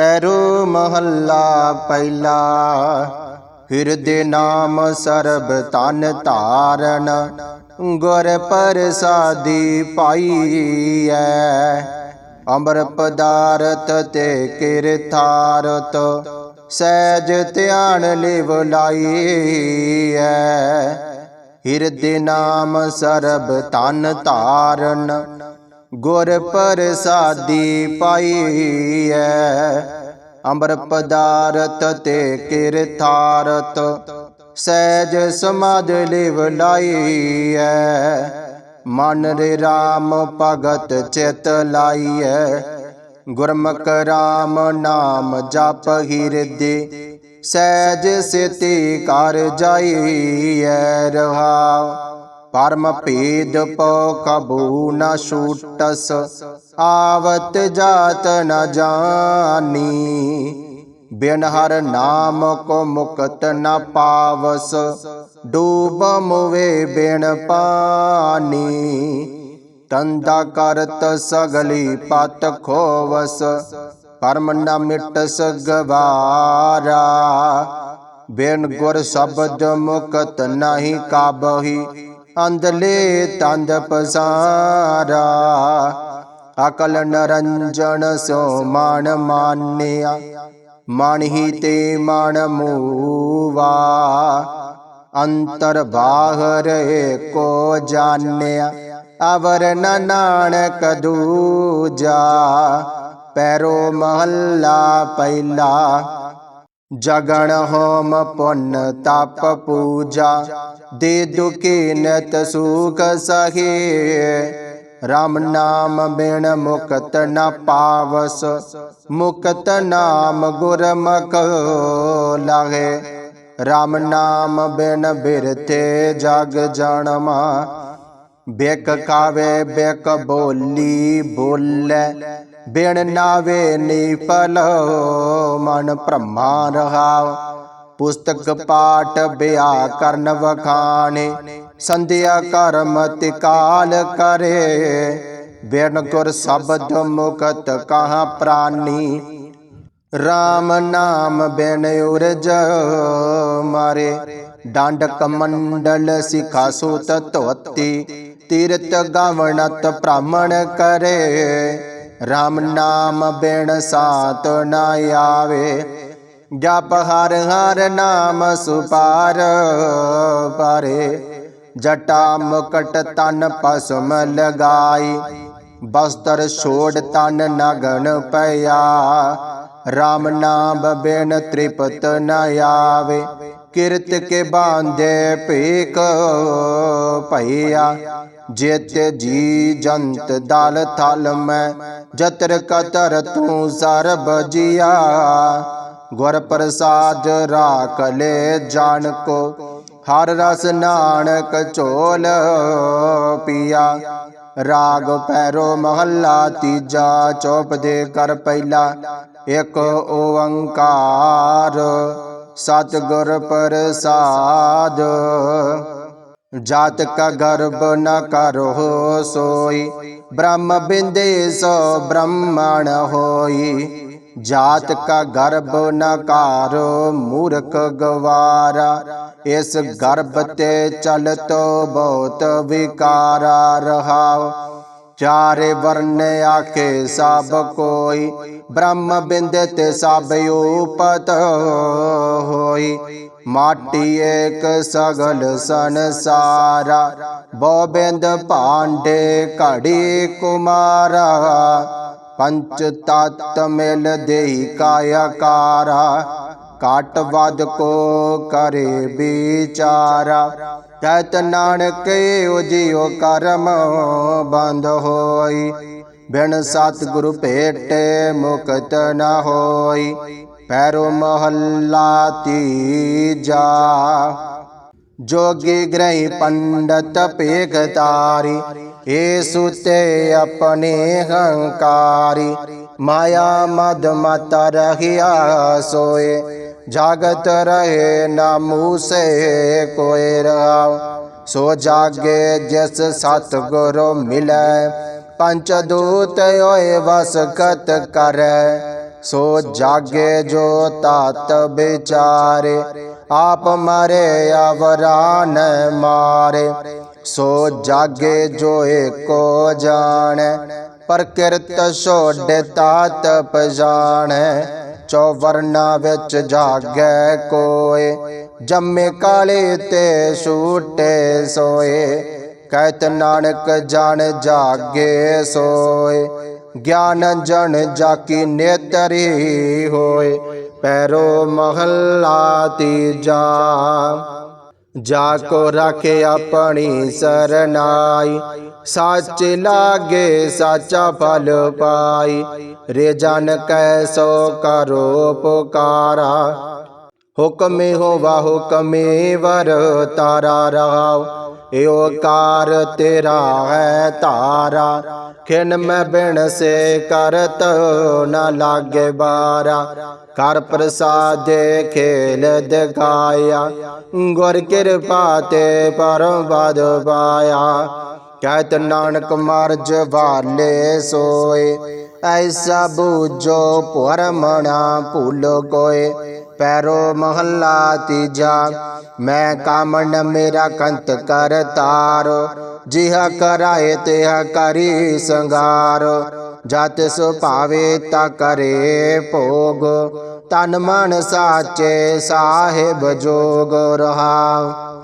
ਪੈਰੂ ਮਹੱਲਾ ਪਹਿਲਾ। ਹਿਰਦੇ ਨਾਮ ਸਰਬ ਤਨ ਧਾਰਨ, ਗੁਰ ਪ੍ਰਸਾਦੀ ਪਾਈਐ। ਅੰਮ੍ਰ ਪਦਾਰਥ ਤੇ ਕਿਰਥਾਰਤ ਸਹਿਜ ਧਿਆਨ ਲਿਵ ਲਾਈਐ। ਹਿਰਦੇ ਨਾਮ ਸਰਬ ਤਨ ਧਾਰਨ ਗੁਰ ਪ੍ਰਸਾਦੀ ਪਾਈਐ ਅਮਰ ਪਦਾਰਥ ਤੇ ਕਿਰਥਾਰਤ ਸਹਿਜ ਸਮਾਧ ਲਿਵ ਲਾਈਐ ਮਨ ਰੇ RAM ਭਗਤ ਚਿਤ ਲਾਈਐ ਗੁਰਮੁਖ RAM ਨਾਮ ਜਪ ਹਿਰਦੇ, ਸਹਿਜ ਸਿਤੀ ਕਰ ਜਾਈਐ ਰਹਾਉ ਪਰਮ ਭੇਦ ਪੋ ਕਬੂ ਨ ਛੂਟਸ, ਆਵਤ ਜਾਤ ਨ ਜਾਨੀ। ਬਿਨ ਹਰ ਨਾਮ ਕੋ ਮੁਕਤ ਨ ਪਾਵਸ, ਡੂਬ ਮੁਵੇ ਬਿਨ ਪਾਨੀ। ਤੰਦਾ ਕਰਤ ਸਗਲੀ ਪਤ ਖੋਵਸ, ਪਰਮ ਨ ਮਿਟਸ ਗਵਾਰਾ ਬਿਨ ਗੁਰ ਸ਼ਬਦ ਮੁਕਤ ਨਹੀਂ ਕਾਬਹੀ ਅੰਦਲੇ ਤੰਦ ਪਸਾਰਾ। ਅਕਲ ਨਰੰਜਨ ਸੋ ਮਾਨ ਮਾਨਿਆ, ਮਨ ਹੀ ਤੇ ਮਨ ਮੂਵਾ। ਅੰਤਰ ਬਾਹਰ ਕੋ ਜਾਣਿਆ, ਅਵਰ ਨ ਨਾਨਕ ਦੂਜਾ। ਪੈਰੋ ਮਹੱਲਾ ਪਹਿਲਾ, ਜਗਣ ਹੋਮ ਪੁੰਨ ਤਪ ਪੂਜਾ। ਦੇ ਦੁਖੀ ਨਤ ਸੁਖ ਸਹੇ। RAM ਨਾਮ ਬਿਨ ਮੁਕਤ ਨ ਪਾਵਸ, ਮੁਕਤ ਨਾਮ ਗੁਰਮੁਖ ਲਾਗੇ RAM ਨਾਮ ਬਿਨ ਬਿਰਤੇ ਜਗ ਜਨਮਾ, ਬੇਕ ਖਾਵੇ ਬੇਕ ਬੋਲੀ ਬੋਲੇ। ਬਿਨ ਨਾਵੇ ਨੀਪਲ ਮਨ ਭ੍ਰਮਾ ਰਹਾਉ। ਪੁਸਤਕ ਪਾਠ ਬਿਆ ਕਰਨ ਵਖਾਣੇ, ਸੰਧਿਆ ਕਰਮ ਤਿਕਾਲ ਕਰੇ। ਬਿਨ ਗੁਰ ਸ਼ਬਦ ਮੁਕਤ ਕਹਾ ਪ੍ਰਾਨੀ RAM ਨਾਮ ਬਿਨ ਉਰਜ ਮਾਰੇ। ਡੰਡ ਕਮੰਡਲ ਸਿਖਾ ਸੁਤ ਧੋਤੀ ਤੀਰਤ ਗਵਣਤ ਬ੍ਰਾਹਮਣ ਕਰੇ। RAM ਨਾਮ ਬਿਨ ਸਾਤ ਨਾ ਆਵੇ ਜਪ ਹਰ ਹਰ ਨਾਮ ਸੁਪਾਰ ਪਾਰੇ, ਜਟਾ ਮੁਕਟ ਤਨ ਪਸਮ ਲਗਾਈ, ਬਸਤਰ ਛੋੜ ਤਨ ਨਗਨ ਪਿਆ RAM ਨਾਮ ਬਿਨ ਤ੍ਰਿਪਤ ਨ ਆਵੇ, ਕਿਰਤ ਕੇ ਬਾਂਧੇ ਭੇਕ ਭਈਆ, ਜਿਤ ਜੀ ਜੰਤ ਦਲ ਥਲ ਮੈਂ, ਜਤਰ ਕਤਰ ਤੂੰ ਸਰਬ ਜੀਆ। ਗੁਰ ਪ੍ਰਸਾਦ ਰਾਖ ਲੈ ਜਾਣ ਕੋ ਹਰ ਰਸ ਨਾਨਕ ਝੋਲ ਪੀਆ। ਰਾਗ ਪੈਰੋ ਮਹੱਲਾ ਤੀਜਾ, ਚੋਪ ਦੇ ਕਰ ਪਹਿਲਾ, ਇੱਕ ਓੰਕਾਰ, ਸਤਿਗੁਰ ਪ੍ਰਸਾਦ। ਜਾਤ ਕਾ ਗਰਭ ਨ ਕਰੋ ਸੋਈ, ਬ੍ਰਹਮ ਬਿੰਦੇ ਸੋ ਬ੍ਰਹਮਣ ਹੋਈ। ਜਾਤ ਕਾ ਗਰਭ ਨ ਮੂਰਖ ਗਵਾਰਾ, ਇਸ ਗਰਭ ਤੇ ਚਲਤੋ ਬਹੁਤ ਵਿਕਾਰਾ ਰਹਾਉ। ਚਾਰੇ ਵਰਨ ਆਖੇ, ਸਭ ਕੋਈ ਬ੍ਰਹਮ ਬਿੰਦ ਤੇ ਸਭ ਉਪਤ ਹੋਈ। ਮਾਟੀ ਏਕ ਸਗਲ ਸੰਸਾਰਾ ਬੋ ਬਿੰਦ ਭਾਂਡੇ ਘੜੀ ਕੁਮਾਰਾ। ਪੰਚ ਤਤ ਮਿਲ ਦੇਈ ਕਾਇਕਾਰਾ ਕਾਟ ਵਦ ਕੋ ਕਰੇ ਵਿਚਾਰਾ। ਤਤ ਨਾਨਕ ਉਜਿਓ ਕਰਮ ਬੰਦ ਹੋਈ। ਬਿਨ ਸਤ ਗੁਰੂ ਭੇਟੇ ਮੁਕਤ ਨਾ ਹੋਈ। ਪੈਰੋ ਮਹੱਲਾ ਤੀਜਾ। ਜੋਗੀ ਗ੍ਰਹਿ ਪੰਡਤ ਭੇਖ ਤਾਰੀ ਏ ਸੁਤੇ ਆਪਣੇ ਹੰਕਾਰੀ ਮਾਇਆ ਮਦ ਮਤ ਰਹਿਆ ਸੋਏ ਜਾਗਤ ਰਹੇ ਨਾ ਮੂਸੇ ਕੋਇ ਰਹਾਉ ਸੋ ਜਾਗੇ ਜਿਸ ਸਤ ਗੁਰੂ ਮਿਲੈ ਪੰਚ ਦੂਤ ਹੋਏ ਵਸਕਤ ਕਰੈ ਸੋ ਜਾਗੇ ਜੋ ਤਤ ਵਿਚਾਰੇ ਆਪ ਮਰੇ ਅਵਰਾ ਨ ਮਾਰੇ ਸੋ ਜਾਗੇ ਜੋ ਏਕੋ ਜਾਣੈ, ਪ੍ਰਕਿਰਤ ਛੋਡੇ ਤਾਤ ਪਜਾਣੈ। ਚੌਵਰਨਾ ਵਿੱਚ ਜਾਗੈ ਕੋਏ, ਜੰਮੇ ਕਾਲੇ ਤੇ ਛੂਟੇ ਸੋਏ। ਕਹਿਤ ਨਾਨਕ ਜਾਣ ਜਾਗੇ ਸੋਏ, ਗਿਆਨ ਜਨ ਜਾਕੀ ਨੇਤਰੀ ਹੋਏ। ਪੈਰੋ ਮਹੱਲਾ ਤੀਜਾ। ਜਾ ਕੋ ਰਾਖੇ ਆਪਣੀ ਸਰਨਾਈ। ਸੱਚ ਲਾਗੇ, ਸਾਚਾ ਫਲ ਪਾਈ। ਰੇ ਜਨ ਕੈ ਸੋ ਕਰੋ ਪੁਕਾਰਾ। ਹੁਕਮੇ ਹੋਵਾ ਹੁਕਮੇ ਵਰ ਤਾਰਾ ਰਹਾਉ ਏ ਕਾਰ ਤੇਰਾ ਹੈ ਤਾਰਾ ਖਿਨ ਮੈਂ ਬਿਨ ਸੇ ਕਰਤ, ਨ ਲਾਗੇ ਬਾਰਾ। ਕਰ ਪ੍ਰਸਾਦੇ ਖੇਲ ਦਿਖਾਇਆ ਗੁਰ ਕਿਰਪਾ ਤੇ ਪਰਮ ਬਦ ਪਾਇਆ। ਕਹਿਤ ਨਾਨਕ ਮਰਜ ਵਾਲੇ ਸੋਏ, ਐਸਾ ਬੂਝੋ ਪਰਮਣਾ ਭੁੱਲ ਕੋਏ। ਪੈਰੋ ਮਹੱਲਾ ਤੀਜਾ, ਮੈਂ ਕਾਮਣ ਮੇਰਾ ਕੰਤ ਕਰ ਤਾਰੋ, ਜਿਹਾ ਕਰਾਏ ਤਿਹਾ ਕਰੀ ਸੰਗਾਰ ਜਤ ਸੁਭਾਵੇ ਤਾ ਕਰੇ ਭੋਗ ਤਨ ਮਨ ਸਾਚੇ ਸਾਹਿਬ ਜੋਗ ਰਹਾ।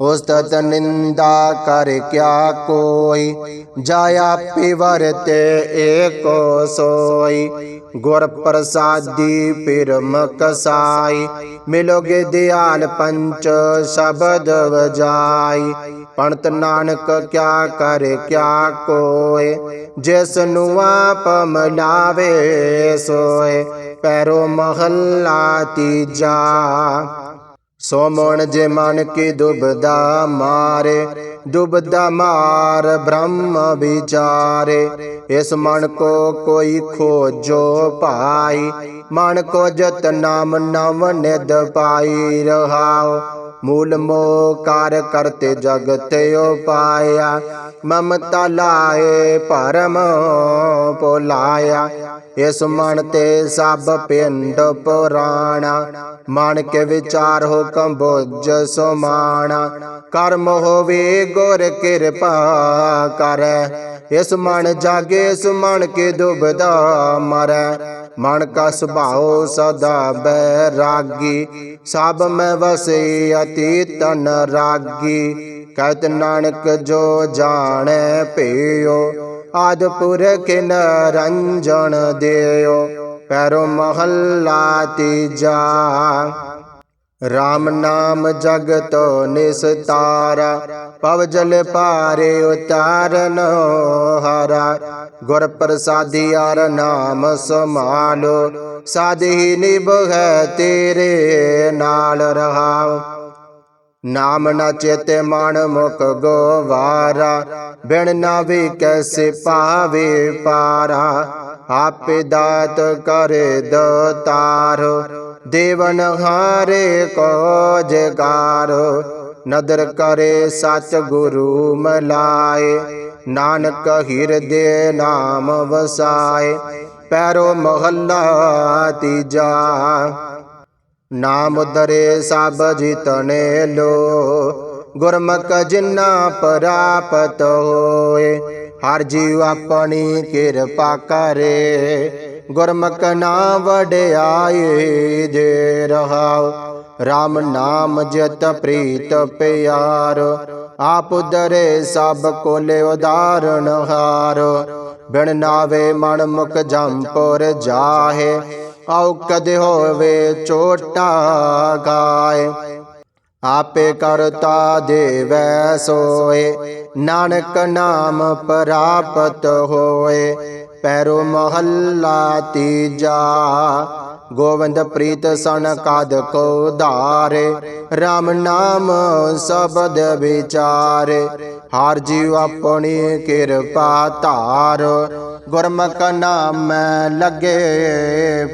ਉਸਤਤ ਨਿੰਦਾ ਕਰ ਕਿਆ ਕੋਈ? ਜਾਇਆ ਪਿਵਰ ਪਿਵਰਤੇ ਏਕੋ ਸੋਈ। ਗੁਰ ਪ੍ਰਸਾਦੀ ਪਿਰ ਮਕਸਾਈ ਮਿਲੋਗੇ ਦਿਆਲ ਪੰਚ ਸ਼ਬਦ ਵਜਾਈ। ਪੰਤ ਨਾਨਕ ਕਿਆ ਕਰ ਕਿਆ ਕੋਏ ਜਿਸ ਨੂੰ ਆਪ ਮਲਾਵੇ ਸੋਏ। ਪੈਰੋ ਮਹੱਲਾ ਤੀਜਾ। ਸੋ ਮਨ ਜੇ ਮਨ ਕੀ ਦੁਬਦਾ ਮਾਰੇ, ਦੁਬਦਾ ਮਾਰ ਬ੍ਰਹਮ ਵਿਚਾਰੇ। ਇਸ ਮਨ ਕੋ ਕੋਈ ਖੋਜੋ ਪਾਈ ਮਨ ਕੋ ਜਤ ਨਾਮ ਨਵ ਨਿਦ ਪਾਈ ਰਹਾਓ ਮੂਲ ਮੋ ਕਾਰ ਕਰਤੇ ਜਗਤ ਉਪਾਇਆ, ਮਮਤਾ ਲਾਏ, ਪਰਮ ਪੋਲਾਇਆ। ਇਸ ਮਨ ਤੇ ਸਭ ਪਿੰਡ ਪੁਰਾਣਾ ਮਨ ਕੇ ਵਿਚਾਰ ਹੁਕਮ ਬੁੱਝ ਸੁਮਾਣਾ। ਕਰਮ ਹੋਵੇ ਗੁਰ ਕਿਰਪਾ ਕਰ, ਇਸ ਮਨ ਜਾਗੇ, ਇਸ ਮਨ ਕੇ ਦੁਬਦਾ ਮਰੈ। ਮਨ ਕਾ ਸੁਭਾਉ ਸਦਾ ਬੈਰਾਗੀ, ਸਭ ਮੈਂ ਵਸੇ ਅਤੀ ਤਨ ਰਾਗੀ। ਕਹਿਤ ਨਾਨਕ ਜੋ ਜਾਣੈ ਭਿਓ ਆਦ ਪੁਰਖ ਨਰੰਜਨ ਦਿਓ ਪੈਰੋ ਮਹੱਲਾ ਤੀਜਾ। RAM ਨਾਮ ਜਗਤ ਨਿਸਤਾਰਾ, ਪਵ ਜਲ ਪਾਰੇ ਉਤਾਰਨ ਹਾਰਾ। ਗੁਰ ਪ੍ਰਸਾਦੀ ਆਰ ਨਾਮ ਸਮਾਲੋ ਸਾਧੀ ਨਿਭੈ ਤੇਰੇ ਨਾਲ ਰਹਾਉ। ਨਾਮ ਨਾ ਚੇਤੇ ਮਨ ਮੁਖ ਗੋਵਾਰਾ, ਬਿਨ ਨਾ ਵੀ ਕੈਸੇ ਪਾਵੇ ਪਾਰਾ। ਆਪੇ ਦਾਤ ਕਰੇ ਤਾਰੋ ਦੇਵਨ ਹਾਰੇ ਕੋ ਜਗਾਰ ਨਦਰ ਕਰੇ ਸਚ ਗੁਰੂ ਮਲਾਏ, ਨਾਨਕ ਹਿਰਦੇ ਨਾਮ ਵਸਾਏ, ਪੈਰੋ ਮਹੱਲਾ ਤੀਜਾ। ਨਾਮ ਦਰੇ ਸਭ ਜਿਤਨੇ ਲੋ, ਗੁਰਮੁਖ ਜਿਨਾ ਪ੍ਰਾਪਤ ਹੋਏ, ਹਰ ਜੀਵ ਆਪਣੀ ਕਿਰਪਾ ਕਰੇ। ਗੁਰਮੁਖ ਨਾ ਵਡਿਆਈ ਦੇ ਰਹਾਉ RAM ਨਾਮ ਜਤ ਪ੍ਰੀਤ ਪਿਆਰ। ਆਪ ਦਰੇ ਸਭ ਕੋਲੇ ਉਦਾਰਣ ਹਾਰ। ਬਿਨ ਨਾਵੇ ਮਨ ਮੁਖ ਜੰਪੁਰ ਜਾਹੇ, ਆਉ ਕਦੇ ਹੋਵੇ ਚੋਟਾ ਗਾਏ। ਆਪੇ ਕਰਤਾ ਦੇਵੈ ਸੋਏ, ਨਾਨਕ ਨਾਮ ਪ੍ਰਾਪਤ ਹੋਏ। ਪੈਰੋ ਮਹੱਲਾ ਤੀਜਾ। ਗੋਵਿੰਦ ਪ੍ਰੀਤ ਸਨ ਕਾਦ ਕੋ ਧਾਰੇ। RAM ਨਾਮ ਸਬਦ ਵਿਚਾਰੇ। ਹਰ ਜੀਵ ਆਪਣੀ ਕਿਰਪਾ ਧਾਰ। ਗੁਰਮੁਖ ਨਾਮ ਲੱਗੇ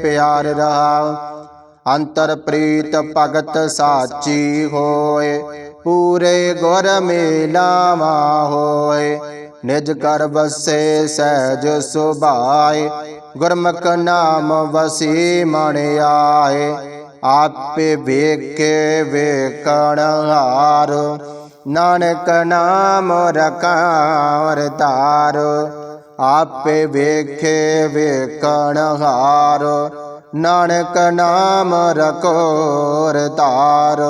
ਪਿਆਰ ਰਹਾ ਅੰਤਰ ਪ੍ਰੀਤ ਭਗਤ ਸਾਚੀ ਹੋਏ। ਪੂਰੇ ਗੁਰ ਮੇਲਾਵਾ ਹੋਏ। ਨਿਜ ਕਰ ਬਸੇ ਸਹਿਜ ਸੁਭਾਏ, ਗੁਰਮੁਖ ਨਾਮ ਵਸੀ ਮਣ ਆਏ। ਆਪੇ ਵੇਖੇ ਵੇਖਣ ਹਾਰ, ਨਾਨਕ ਨਾਮ ਰਕਾਰ ਧਾਰ। ਆਪੇ ਵੇਖੇ ਵੇਖਣ ਹਾਰ, ਨਾਨਕ ਨਾਮ ਰਕੋਰ ਧਾਰ।